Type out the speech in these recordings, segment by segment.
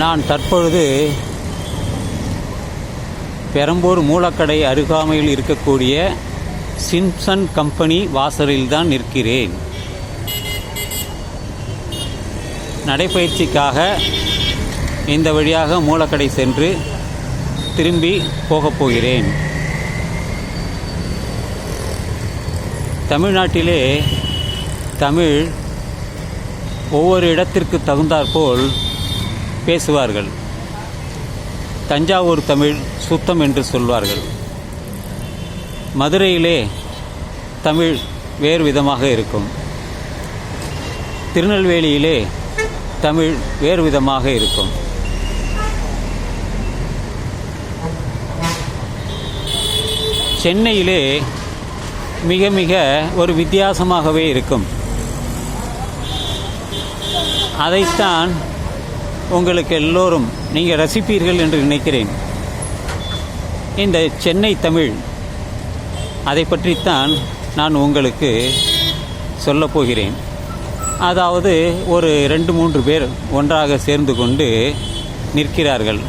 நான் தற்பொழுது பெரம்பூர் மூலக்கடை அருகாமையில் இருக்கக்கூடிய சிம்சன் கம்பெனி வாசலில் தான் நிற்கிறேன். நடைப்பயிற்சிக்காக இந்த வழியாக மூலக்கடை சென்று திரும்பி போகப் போகிறேன். தமிழ்நாட்டிலே தமிழ் ஒவ்வொரு இடத்திற்கு தகுந்தாற்போல் பேசுவார்கள். தஞ்சாவூர் தமிழ் சுத்தம் என்று சொல்வார்கள். மதுரையிலே தமிழ் வேறு விதமாக இருக்கும். திருநெல்வேலியிலே தமிழ் வேறு விதமாக இருக்கும். சென்னையிலே மிக மிக ஒரு வித்தியாசமாகவே இருக்கும். அதைத்தான் உங்களுக்கு எல்லோரும் நீங்கள் ரசிப்பீர்கள் என்று நினைக்கிறேன். இந்த சென்னை தமிழ் அதை பற்றித்தான் நான் உங்களுக்கு சொல்லப்போகிறேன் அதாவது ஒரு ரெண்டு மூன்று பேர் ஒன்றாக சேர்ந்து கொண்டு நிற்கிறார்கள்.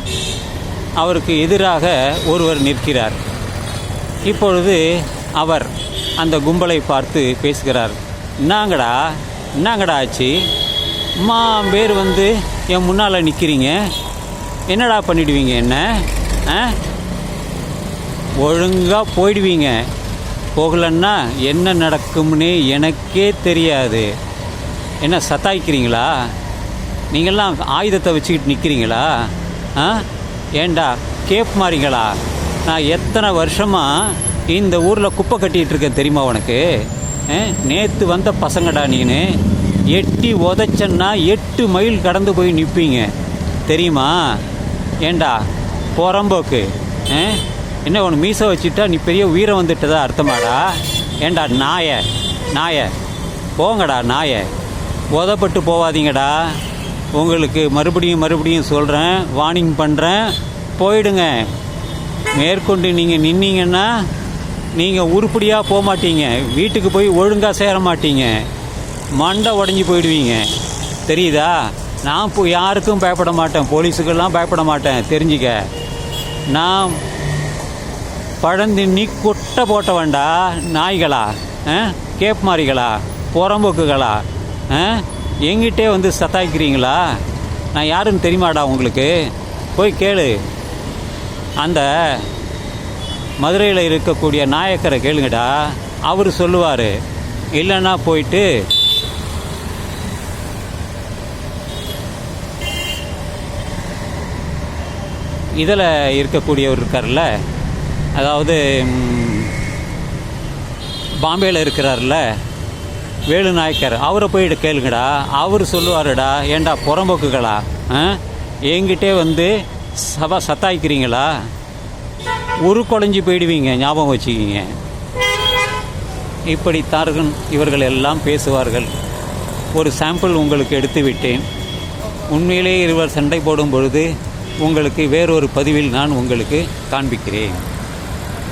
அவருக்கு எதிராக ஒருவர் நிற்கிறார். இப்பொழுது அவர் அந்த கும்பலை பார்த்து பேசுகிறார். என்னங்கடா என்னங்கடா ஆச்சு? அம்மா பேர் வந்து என் முன்னால் நிற்கிறீங்க என்னடா பண்ணிடுவீங்க என்ன? ஆ? ஒழுங்காக போயிடுவீங்க. போகலன்னா என்ன நடக்கும்னு எனக்கே தெரியாது. என்ன சத்தாய்க்கிறீங்களா? நீங்கள்லாம் ஆயுதத்தை வச்சுக்கிட்டு நிற்கிறீங்களா ஆ? ஏண்டா கேப் மாறிங்களா? நான் எத்தனை வருஷமாக இந்த ஊரில் குப்பை கட்டிகிட்டு இருக்கேன் தெரியுமா உனக்கு? நேற்று வந்த பசங்கடா நீனு. எட்டி உதச்சன்னா எட்டு மைல் கடந்து போய் நிற்பீங்க தெரியுமா? ஏண்டா? புறம்போக்கு. ஆ? என்ன உனக்கு மீசை வச்சுட்டா நீ பெரிய உயிரை வந்துட்டதா அர்த்தமாடா? ஏண்டா நாய நாய. போங்கடா நாய. உதப்பட்டு போவாதீங்கடா. உங்களுக்கு மறுபடியும் மறுபடியும் சொல்கிறேன் வார்னிங் பண்ணுறேன் போயிடுங்க. மேற்கொண்டு நீங்கள் நின்னீங்கன்னா நீங்கள் உருப்படியாக போக மாட்டீங்க வீட்டுக்கு போய் ஒழுங்காக சேர மாட்டீங்க மண்டை உடஞ்சி போயிடுவீங்க. தெரியுதா? நான் இப்போ யாருக்கும் பயப்பட மாட்டேன். போலீஸுக்கெல்லாம் பயப்பட மாட்டேன். தெரிஞ்சுக்க. நான் பழந்தின்னி போட்ட வேண்டா நாய்களா? ஆ? கேப் மாறிகளா? புறம்போக்குகளா? ஆ? எங்கிட்டே வந்து சத்தாய்க்கிறீங்களா? நான் யாருன்னு தெரியுமாடா உங்களுக்கு? போய் கேளு. அந்த மதுரையில் இருக்கக்கூடிய நாயக்கரை கேளுங்கடா. அவர் சொல்லுவார் இல்லைன்னா போயிட்டு இதில் இருக்கக்கூடியவர் இருக்கார்ல? அதாவது பாம்பேயில் இருக்கிறார்ல? வேலு நாயக்கர் அவரை போயிட்டு கேளுங்கடா. அவர் சொல்லுவாருடா ஏண்டா புறம்போக்குகளா? ஆ? என்கிட்டே வந்து சபா சத்தாய்க்கிறீங்களா? ஒரு குழஞ்சி போயிடுவீங்க ஞாபகம் வச்சுக்கிங்க. இப்படித்தார்கள் இவர்கள் எல்லாம் பேசுவார்கள். ஒரு சாம்பிள் உங்களுக்கு எடுத்து விட்டேன் உண்மையிலே இருவர் சண்டை போடும் பொழுது உங்களுக்கு வேறொரு பதிவில் நான் உங்களுக்கு காண்பிக்கிறேன்.